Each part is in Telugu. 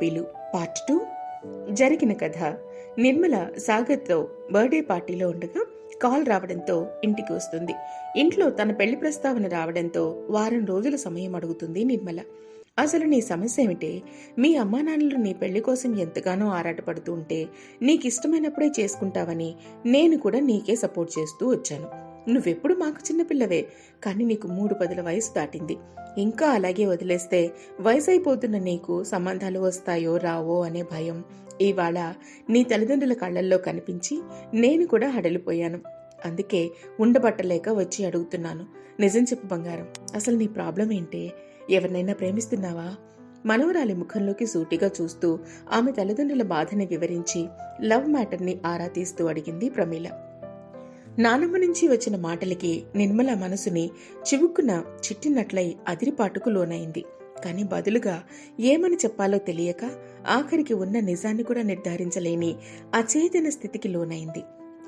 గులాబీలు పార్ట్ టూ. జరిగిన కథ నిర్మల సాగర్తో బర్త్డే పార్టీలో ఉండగా కాల్ రావడంతో ఇంటికి వస్తుంది. ఇంట్లో తన పెళ్ళి ప్రస్తావన రావడంతో వారం రోజుల సమయం అడుగుతుంది నిర్మల. అసలు నీ సమస్య ఏమిటే? మీ అమ్మా నాన్నలు నీ పెళ్ళి కోసం ఎంతగానో ఆరాటపడుతూ ఉంటే నీకు ఇష్టమైనప్పుడే చేసుకుంటావని నేను కూడా నీకే సపోర్ట్ చేస్తూ వచ్చాను. నువ్వెప్పుడు మాకు చిన్నపిల్లవే కానీ నీకు మూడు పదుల వయసు దాటింది. ఇంకా అలాగే వదిలేస్తే వయసు అయిపోతున్న నీకు సంబంధాలు వస్తాయో రావో అనే భయం ఇవాళ నీ తల్లిదండ్రుల కళ్ళల్లో కనిపించి నేను కూడా హడలిపోయాను. అందుకే ఉండబట్టలేక వచ్చి అడుగుతున్నాను. నిజం చెప్పు బంగారం అసలు నీ ప్రాబ్లం ఏంటి? ఎవరినైనా ప్రేమిస్తున్నావా? మనవరాలి ముఖంలోకి సూటిగా చూస్తూ ఆమె తల్లిదండ్రుల బాధని వివరించి లవ్ మ్యాటర్ని ఆరా తీస్తూ అడిగింది ప్రమీల. నానమ్మ నుంచి వచ్చిన మాటలకి నిర్మల మనసుని చివుక్కున చిట్టినట్లై అదిరిపాటుకు లోనైంది. కాని బదులుగా ఏమని చెప్పాలో తెలియక ఆఖరికి ఉన్న నిజాన్ని కూడా నిర్ధారించలేని అచేతన స్థితికి లోనైంది.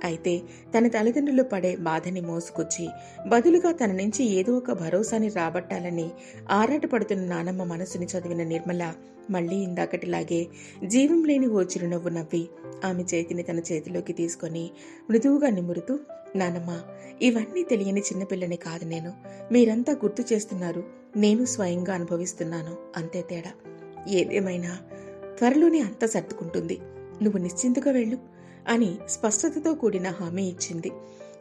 అయితే తన తల్లిదండ్రులు పడే బాధని మోసుకొచ్చి బదులుగా తన నుంచి ఏదో ఒక భరోసాని రాబట్టాలని ఆరాటపడుతున్న నానమ్మ మనసుని చదివిన నిర్మల మళ్ళీ ఇందాకటిలాగే జీవం లేని ఓ చిరునవ్వు నవ్వి ఆమె చేతిని తన చేతిలోకి తీసుకొని మృదువుగా నిమురుతూ నానమ్మ ఇవన్నీ తెలియని చిన్నపిల్లని కాదు నేను. మీరంతా గుర్తు చేస్తున్నారు. నేను స్వయంగా అనుభవిస్తున్నాను. అంతే తేడా. ఏదేమైనా త్వరలోనే అంతా సర్దుకుంటుంది. నువ్వు నిశ్చింతగా వెళ్ళు. అని స్పష్టతతో కూడిన హామీ ఇచ్చింది.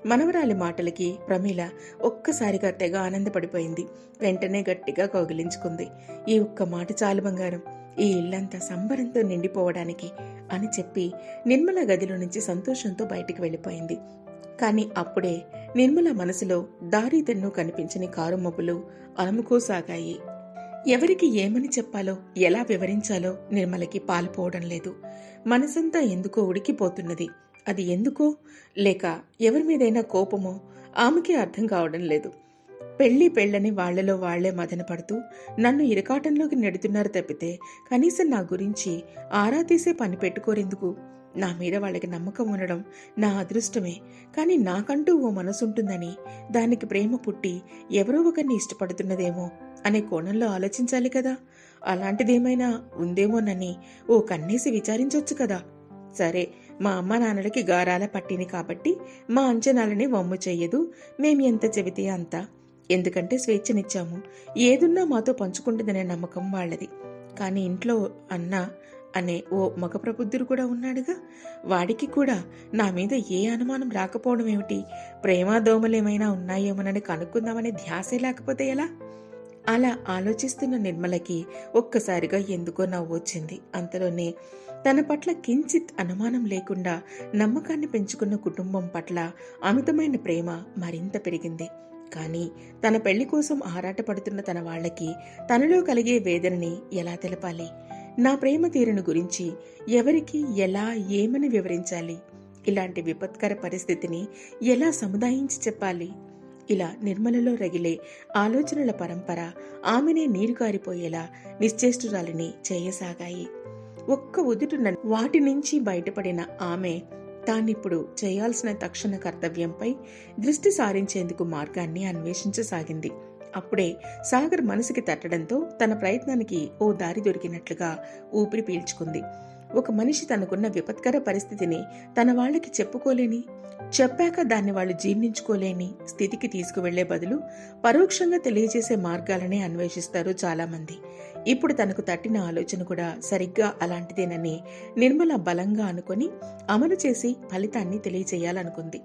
మనవరాలి మాటలకి ప్రమీల ఒక్కసారిగా తెగ ఆనందపడిపోయింది. వెంటనే గట్టిగా కౌగిలించుకుంది. ఈ ఒక్క మాట చాలు బంగారం. ఈ ఇల్లంతా సంబరంతో నిండిపోవడానికి అని చెప్పి నిర్మల గదిలో నుంచి సంతోషంతో బయటికి వెళ్ళిపోయింది. కానీ అప్పుడే నిర్మల మనసులో దారి కనిపించని కారు మబ్బులు అలముకోసాగాయి. ఎవరికి ఏమని చెప్పాలో ఎలా వివరించాలో నిర్మలకి పాలుపోవడం లేదు. మనసంతా ఎందుకో ఉడికిపోతున్నది. అది ఎందుకో? లేక ఎవరి మీదైనా కోపమో ఆమెకి అర్థం కావడం లేదు. పెళ్ళి పెళ్ళని వాళ్ళలో వాళ్ళే మదనపడుతూ నన్ను ఇరకాటంలోకి నెడుతున్నారు తప్పితే కనీసం నా గురించి ఆరా తీసే పని పెట్టుకోరెందుకు? నా మీద వాళ్ళకి నమ్మకం ఉండడం నా అదృష్టమే. కానీ నాకంటూ ఓ మనసుంటుందని దానికి ప్రేమ పుట్టి ఎవరో ఒకరిని ఇష్టపడుతున్నదేమో అనే కోణంలో ఆలోచించాలి కదా. అలాంటిదేమైనా ఉందేమోనని ఓ కన్నేసి విచారించొచ్చు కదా. సరే మా అమ్మ నాన్నలకి గారాల పట్టింది కాబట్టి మా అంచనాలని వమ్ము చెయ్యదు. మేము ఎంత చెబితే అంత. ఎందుకంటే స్వేచ్ఛనిచ్చాము. ఏదున్నా మాతో పంచుకుంటుందనే నమ్మకం వాళ్ళది. కానీ ఇంట్లో అన్న అనే ఓ మగ ప్రబుద్ధుడు కూడా ఉన్నాడుగా. వాడికి కూడా నా మీద ఏ అనుమానం రాకపోవడం ఏమిటి? ప్రేమ దోమలేమైనా ఉన్నాయేమోనని కనుక్కుందామనే ధ్యాసే లేకపోతే ఎలా? అలా ఆలోచిస్తున్న నిర్మలకి ఒక్కసారిగా ఎందుకో నవ్వు వచ్చింది. అంతలోనే తన పట్ల కించిత్ అనుమానం లేకుండా నమ్మకాన్ని పెంచుకున్న కుటుంబం పట్ల అమితమైన ప్రేమ మరింత పెరిగింది. కానీ తన పెళ్ళి కోసం ఆరాటపడుతున్న తన వాళ్ళకి తనలో కలిగే వేదనని ఎలా తెలపాలి? నా ప్రేమ తీరును గురించి ఎవరికి ఎలా ఏమని వివరించాలి? ఇలాంటి విపత్కర పరిస్థితిని ఎలా సముదాయించి చెప్పాలి? ఇలా నిర్మలలో రగిలే ఆలోచనల పరంపర ఆమెనే నీరు కారిపోయేలా నిశ్చేష్టురాలిని చేయసాగాయి. ఒక్క ఉదుటున వాటి నుంచి బయటపడిన ఆమె తానిప్పుడు చేయాల్సిన తక్షణ కర్తవ్యంపై దృష్టి సారించేందుకు మార్గాన్ని అన్వేషించసాగింది. అప్పుడే సాగర్ మనసుకి తట్టడంతో తన ప్రయత్నానికి ఓ దారి దొరికినట్లుగా ఊపిరి పీల్చుకుంది. ఒక మనిషి తనకున్న విపత్కర పరిస్థితిని తన వాళ్ళకి చెప్పుకోలేని చెప్పాక దాన్ని వాళ్ళు జీర్ణించుకోలేని స్థితికి తీసుకువెళ్ళే బదులు పరోక్షంగా తెలియజేసే మార్గాలనే అన్వేషిస్తారు చాలామంది. ఇప్పుడు తనకు తట్టిన ఆలోచన కూడా సరిగ్గా అలాంటిదేనని నిర్మల బలంగా అనుకొని అమలు చేసి ఫలితాన్ని తెలియజేయాలనుకుంది.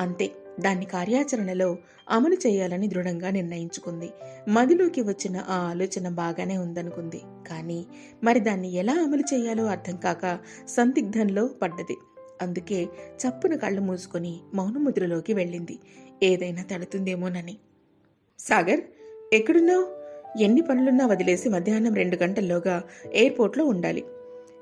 అంతే. దాన్ని కార్యాచరణలో అమలు చేయాలని దృఢంగా నిర్ణయించుకుంది. మదిలోకి వచ్చిన ఆ ఆలోచన బాగానే ఉందనుకుంది. కానీ మరి దాన్ని ఎలా అమలు చేయాలో అర్థం కాక సందిగ్ధంలో పడ్డది. అందుకే చప్పున కళ్ళు మూసుకొని మౌనముద్రలోకి వెళ్ళింది. ఏదైనా తడుతుందేమోనని. సాగర్ ఎక్కడున్నావు? ఎన్ని పనులున్నా వదిలేసి మధ్యాహ్నం రెండు గంటల్లోగా ఎయిర్పోర్ట్లో ఉండాలి.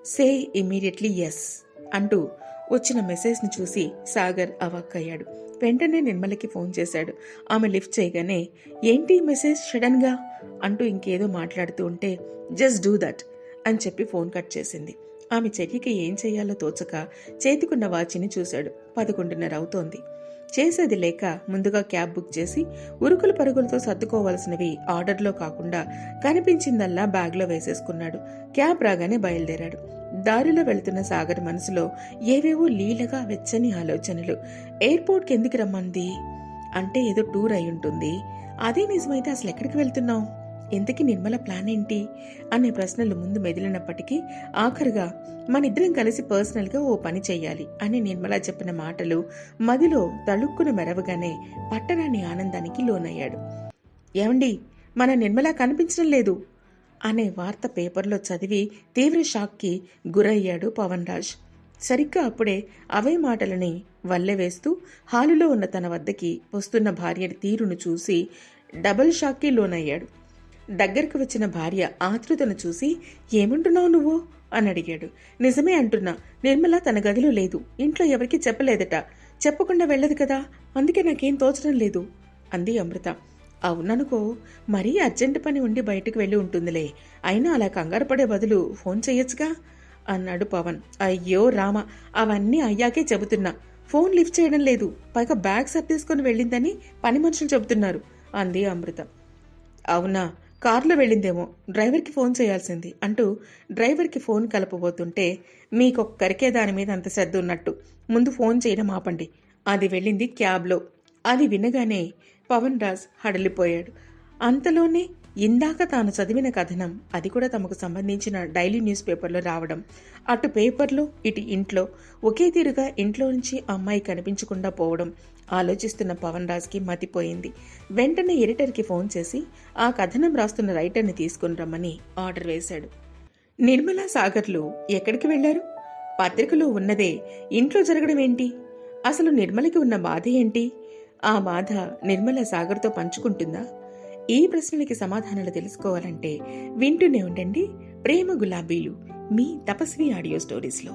సే ఇమ్మీడియట్లీ ఎస్ అంటూ వచ్చిన మెసేజ్ని చూసి సాగర్ అవాక్కయ్యాడు. వెంటనే నిర్మలకి ఫోన్ చేశాడు. ఆమె లిఫ్ట్ చేయగానే ఏంటి మెసేజ్ సడన్గా అంటూ ఇంకేదో మాట్లాడుతూ ఉంటే జస్ట్ డూ దట్ అని చెప్పి ఫోన్ కట్ చేసింది. ఆమె చర్యకి ఏం చేయాలో తోచక చేతికున్న వాచిని చూశాడు. పదకొండున్నర అవుతోంది. చేసేది లేక ముందుగా క్యాబ్ బుక్ చేసి ఉరుకులు పరుగులతో సర్దుకోవాల్సినవి ఆర్డర్లో కాకుండా కనిపించిందల్లా బ్యాగ్లో వేసేసుకున్నాడు. క్యాబ్ రాగానే బయలుదేరాడు. దారిలో వెళ్తున్న సాగర్ మనసులో ఏవేవో లీలగా వెచ్చని ఆలోచనలు. ఎయిర్పోర్ట్కి ఎందుకు రమ్మంది? అంటే ఏదో టూర్ అయి ఉంటుంది. అదే నిజమైతే అసలు ఎక్కడికి వెళ్తున్నావు? ఇంతకీ నిర్మల ప్లాన్ ఏంటి? అనే ప్రశ్నలు ముందు మెదిలినప్పటికీ ఆఖరుగా మనిద్దరం కలిసి పర్సనల్గా ఓ పని చేయాలి అని నిర్మల చెప్పిన మాటలు మదిలో తళుక్కున మెరవగానే పట్టరాని ఆనందానికి లోనయ్యాడు. ఏమండి మన నిర్మల కనిపించడం లేదు. అనే వార్త పేపర్లో చదివి తీవ్ర షాక్కి గురయ్యాడు పవన్ రాజ్ సరిగ్గా అప్పుడే అవే మాటలని వల్లెవేస్తూ హాలులో ఉన్న తన వద్దకి వస్తున్న భార్య తీరును చూసి డబుల్ షాక్కి లోనయ్యాడు. దగ్గరకు వచ్చిన భార్య ఆతృతను చూసి ఏమంటున్నావు నువ్వు? అని అడిగాడు. నిజమే అంటున్నా. నిర్మల తన గదిలో లేదు. ఇంట్లో ఎవరికీ చెప్పలేదట. చెప్పకుండా వెళ్ళదు కదా. అందుకే నాకేం తోచడం లేదు అంది అమృత. అవుననుకో మరీ అర్జెంట్ పని ఉండి బయటకు వెళ్ళి ఉంటుందిలే. అయినా అలా కంగారు పడే బదులు ఫోన్ చేయొచ్చుగా అన్నాడు పవన్. అయ్యో రామ అవన్నీ అయ్యాకే చెబుతున్నా. ఫోన్ లిఫ్ట్ చేయడం లేదు. పైగా బ్యాగ్ సర్దేసుకొని వెళ్ళిందని పని మనుషులు చెబుతున్నారు అంది అమృత. అవునా కారులో వెళ్ళిందేమో డ్రైవర్కి ఫోన్ చేయాల్సింది అంటూ డ్రైవర్కి ఫోన్ కలపబోతుంటే మీకొక్కరికే దాని మీద అంత శ్రద్ధ ఉన్నట్టు. ముందు ఫోన్ చేయడం ఆపండి. అది వెళ్ళింది క్యాబ్లో. అది వినగానే పవన్ రాజ్ హడలిపోయాడు. అంతలోనే ఇందాక తాను చదివిన కథనం అది కూడా తమకు సంబంధించిన డైలీ న్యూస్ పేపర్లో రావడం. అటు పేపర్లో ఇటు ఇంట్లో ఒకే తీరుగా ఇంట్లో నుంచి అమ్మాయి కనిపించకుండా పోవడం ఆలోచిస్తున్న పవన్ రాజ్కి మతిపోయింది. వెంటనే ఎడిటర్కి ఫోన్ చేసి ఆ కథనం రాస్తున్న రైటర్ని తీసుకుని రమ్మని ఆర్డర్ వేశాడు. నిర్మలా సాగర్లు ఎక్కడికి వెళ్ళారు పత్రికలో ఉన్నదే ఇంట్లో జరగడం ఏంటి? అసలు నిర్మలకి ఉన్న బాధ ఏంటి? ఆ బాధ నిర్మల సాగర్తో పంచుకుంటుందా? ఈ ప్రశ్నలకి సమాధానాలు తెలుసుకోవాలంటే వింటూనే ఉండండి ప్రేమ గులాబీలు మీ తపస్వి ఆడియో స్టోరీస్లో.